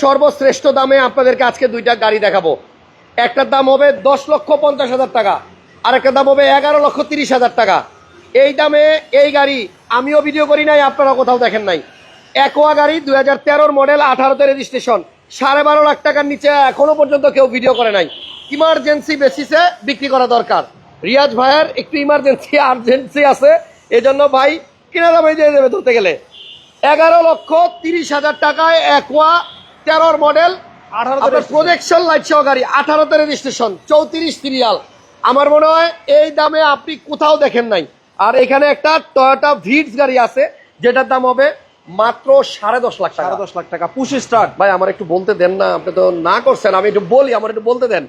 সর্বশ্রেষ্ঠ দামে আপনাদেরকে আজকে দুইটা গাড়ি দেখাবো। একটার দাম হবে দশ লক্ষ পঞ্চাশ হাজার টাকা, আর একটা দাম হবে এগারো লক্ষ তিরিশ হাজার টাকা। এই দামে এই গাড়ি আমিও ভিডিও করি নাই আপনারা কোথাও দেখেন নাই। একোয়া গাড়ি দুই হাজার তেরোর মডেল, আঠারোতে রেজিস্ট্রেশন, সাড়ে বারো লাখ টাকার নিচে এখনও পর্যন্ত কেউ ভিডিও করে নাই। ইমার্জেন্সি বেসিসে বিক্রি করা দরকার। রিয়াজ ভাইয়ের একটু ইমার্জেন্সি, আর্জেন্সি আছে, এজন্য ভাই কিনা দামে দিয়ে দেবে ধরতে গেলে। এগারো লক্ষ তিরিশ হাজার টাকায় একোয়া তেরোর মডেল আঠারোতে প্রজেকশন লাইট সহ গাড়ি আঠারোতে রেজিস্ট্রেশন চৌত্রিশ সিরিয়াল আমার মনে হয় এই দামে আপনি কোথাও দেখেন নাই। আর এখানে একটা টয়োটা ভিডস গাড়ি আছে যেটার দাম হবে মাত্র সাড়ে দশ লাখ টাকা। দশ লাখ টাকা। পুশ স্টার্ট ভাই আমার একটু বলতে দেন না আপনি তো না করছেন আমি একটু বলি আমার একটু বলতে দেন।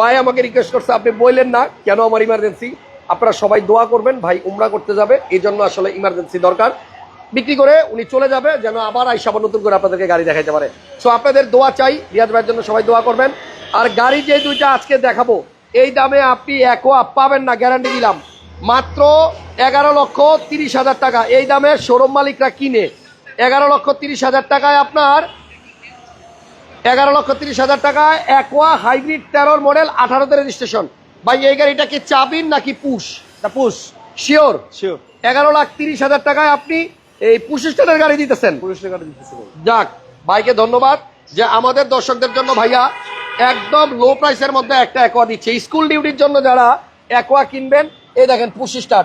ভাই আমাকে রিকোয়েস্ট করছে আপনি বললেন না কেন আমার ইমার্জেন্সি আপনারা সবাই দোয়া করবেন ভাই উমরা করতে যাবে এই জন্য আসলে ইমার্জেন্সি দরকার। বিক্রি করে উনি চলে যাবে যেন আবার আইসা আবার নতুন করে আপনাদেরকে গাড়ি দেখাইতে পারে। সো আপনাদের দোয়া চাই রিয়াজ ভাইয়ের জন্য সবাই দোয়া করবেন। আর গাড়ি যে দুইটা আজকে দেখাবো এই দামে আপনি একোয়া পাবেন না গ্যারান্টি দিলাম। মাত্র এগারো লক্ষ তিরিশ হাজার টাকা। এই দামে শোরুম মালিকরা কিনে। এগারো লক্ষ তিরিশ হাজার টাকায় আপনার এগারো লক্ষ তিরিশ হাজার টাকায় অ্যাকোয়া হাইব্রিড তেরোর মডেল আঠারোতে রেজিস্ট্রেশন ভাই এই গাড়িটা কি চাবিন নাকি পুশ? পুশ? শিওর শিওর এগারো লাখ তিরিশ হাজার টাকায় আপনি এই পুশ স্টারের গাড়ি দিতেছেন যাক ভাইকে ধন্যবাদ যে আমাদের দর্শকদের জন্য ভাইয়া একদম লো প্রাইসের মধ্যে একটা অ্যাকোয়া দিচ্ছে। স্কুল ডিউটির জন্য যারা অ্যাকোয়া কিনবেন এই দেখেন পুশ স্টার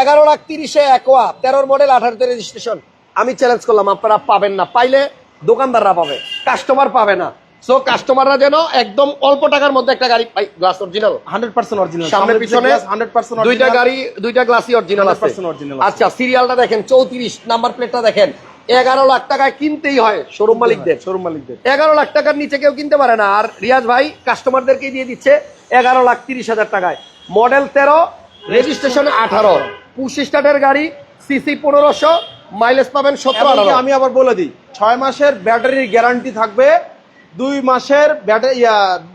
এগারো লাখ তিরিশে অ্যাকোয়া তেরোর মডেল আঠারোতে রেজিস্ট্রেশন আমি চ্যালেঞ্জ করলাম আপনারা পাবেন না। পাইলে দোকানদাররা পাবে কাস্টমার পাবে না। সো কাস্টমাররা যেন একদম অল্প টাকার মধ্যে একটা গাড়ি পাই গ্লাস অরিজিনাল 100% অরিজিনাল সামনে পিছনে 100% দুইটা গাড়ি দুইটা গ্লাসই অরিজিনাল আছে। 100% original আচ্ছা সিরিয়ালটা দেখেন চৌত্রিশ নাম্বার প্লেটটা দেখেন। এগারো লাখ টাকায় কিনতেই হয় শোরুম মালিকদের। শোরুম মালিকদের। এগারো লাখ টাকার নিচে কেউ কিনতে পারে না। আর রিয়াজ ভাই কাস্টমারদেরকে দিয়ে দিচ্ছে এগারো লাখ তিরিশ হাজার টাকায়। মডেল তেরো রেজিস্ট্রেশন আঠারো। পুশ স্টার্টের গাড়ি সিসি পনেরোশো মাইলেজ পাবেন সতেরো আমি আবার বলে দিই ছয় মাসের ব্যাটারির গ্যারান্টি থাকবে দুই মাসের ব্যাটারি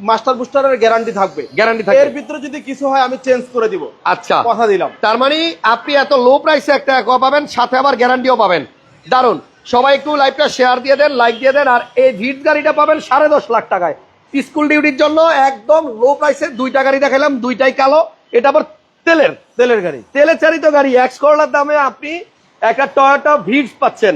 মাস্টার বুস্টারের গ্যারান্টি থাকবে। গ্যারান্টি এর ভিতরে যদি কিছু হয় আমি চেঞ্জ করে দিব। আচ্ছা। কথা দিলাম। তার মানে আপনি এত লো প্রাইসে একটা অ্যাকোয়া পাবেন সাথে আবার গ্যারান্টিও পাবেন। দারুণ সবাই একটু লাইভটা শেয়ার দিয়ে দেন লাইক দিয়ে দেন আর এই ভিট গাড়িটা পাবেন সাড়ে দশ লাখ টাকায়। স্কুল ডিউটির জন্য একদম লো প্রাইসে দুইটা গাড়ি দেখালাম দুইটাই কালো। এটা আবার তেলের। তেলের গাড়ি। তেলে চালিত গাড়ি এক্স করলার দামে আপনি একটা টয়োটা ভিডস পাচ্ছেন।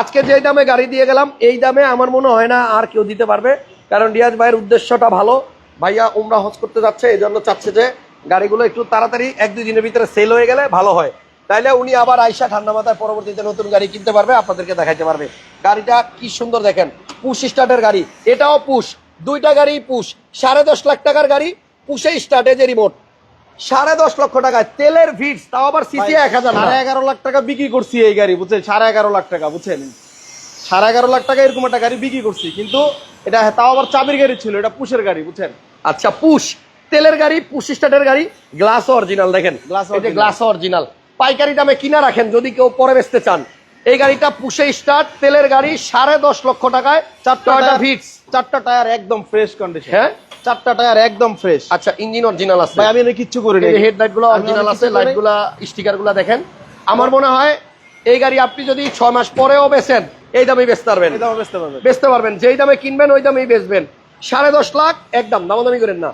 আজকে যে দামে গাড়ি দিয়ে গেলাম, এই দামে আমার মনে হয় না আর কেউ দিতে পারবে। কারণ রিয়াজ ভাইয়ের উদ্দেশ্যটা ভালো। ভাইয়া উমরা হজ করতে যাচ্ছে এই জন্য চাচ্ছে যে গাড়িগুলো একটু তাড়াতাড়ি এক দুই দিনের ভিতরে সেল হয়ে গেলে ভালো হয়। তাইলে উনি আবার আইসা ঠান্ডা মাথায় পরবর্তীতে নতুন গাড়ি কিনতে পারবে, আপনাদেরকে দেখাইতে পারবে। গাড়িটা কি সুন্দর দেখেন, পুশ স্টার্টের গাড়ি। এটাও পুশ, দুইটা গাড়ি পুশ, সাড়ে দশ লাখ টাকার গাড়ি পুষে স্টার্টে যে রিমোট সাড়ে দশ লক্ষ টাকায় তেলের ভিড় তাও আবার সিসি এক হাজার। সাড়ে এগারো লাখ টাকা বিক্রি করছি এই গাড়ি বুঝছেন? সাড়ে এগারো লাখ টাকা বুঝছেন? সাড়ে এগারো লাখ টাকা এরকম একটা গাড়ি বিক্রি করছি কিন্তু এটা তাও আবার চাবির গাড়ি ছিল এটা পুশের গাড়ি বুঝছেন? আচ্ছা পুশ তেলের গাড়ি পুশ স্টার্টের গাড়ি গ্লাস অরিজিনাল দেখেন। original। Glass original. পাইকারি দামে কিনা রাখেন যদি কেউ পরে বেচতে চান। এই গাড়িটা পুষে স্টার্ট তেলের গাড়ি সাড়ে দশ লক্ষ টাকায় চারটা ভিটস চারটা টায়ার একদম ফ্রেশ কন্ডিশন হ্যাঁ? চারটা টায়ার একদম ফ্রেশ আচ্ছা ইঞ্জিন অরিজিনাল আছে। ভাই আমি এনে কিচ্ছু করি না হেডলাইটগুলো আমি অরিজিনাল আছে কিছু লাইট করি। স্টিকারগুলা দেখেন। আমার মনে হয় এই গাড়ি আপনি যদি ছয় মাস পরেও বেচেন এই দামে বেচতে পারবেন। এই দামে বেচতে পারবেন। যেই দামে কিনবেন ওই দামেই বেচবেন। সাড়ে দশ লাখ একদম দামাদামি করেন না।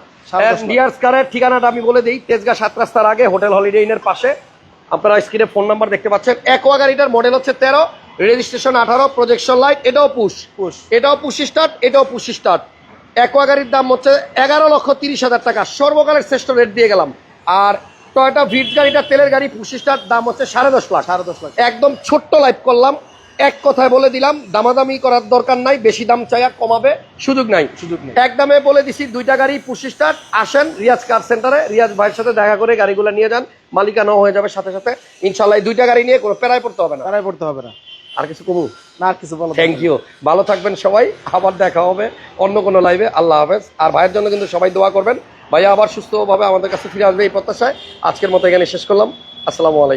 ডিয়ার্স কারের ঠিকানাটা আমি বলে দিই তেজগা সাত রাস্তার আগে হোটেল হলিডে ইনের পাশে। আপনারা স্ক্রিনে ফোন নাম্বার দেখতে পাচ্ছেন। একোয়া গাড়িটার মডেল হচ্ছে তেরো। রেজিস্ট্রেশন আঠারো প্রজেকশন লাইট এটাও পুশ পুশ এটাও পুশ স্টার্ট এটাও পুশ স্টার্ট একোয়া গাড়ির দাম হচ্ছে এগারো লক্ষ তিরিশ হাজার টাকা। সর্বকালের শ্রেষ্ঠ রেট দিয়ে গেলাম। আর টয়টা ভিট গাড়িটা তেলের গাড়ি পুশ স্টার্ট দাম হচ্ছে সাড়ে দশ লাখ। সাড়ে দশ লাখ। একদম ছোট্ট লাইভ করলাম। এক কথায় বলে দিলাম দামাদামি করার দরকার নাই বেশি দাম চাইয়া কমাবে সুযোগ নাই। সুযোগ নেই। এক দামে বলে দিছি দুইটা গাড়ি পুশি স্টার আসেন রিয়াজ কার সেন্টারে রিয়াজ ভাইয়ের সাথে দেখা করে গাড়িগুলো নিয়ে যান। মালিকানাও হয়ে যাবে সাথে সাথে। ইনশাল্লাহ দুইটা গাড়ি নিয়ে কোনো প্যারায় পড়তে হবে না। তারাই পড়তে হবে না। আর কিছু কমু না আর কিছু বলো থ্যাংক ইউ ভালো থাকবেন সবাই আবার দেখা হবে অন্য কোনো লাইভে আল্লাহ হাফেজ। আর ভাইয়ের জন্য কিন্তু সবাই দোয়া করবেন। ভাইয়া আবার সুস্থভাবে আমাদের কাছে ফিরে আসবে এই প্রত্যাশায়। আজকের মতো এখানে শেষ করলাম। আসসালামু আলাইকুম।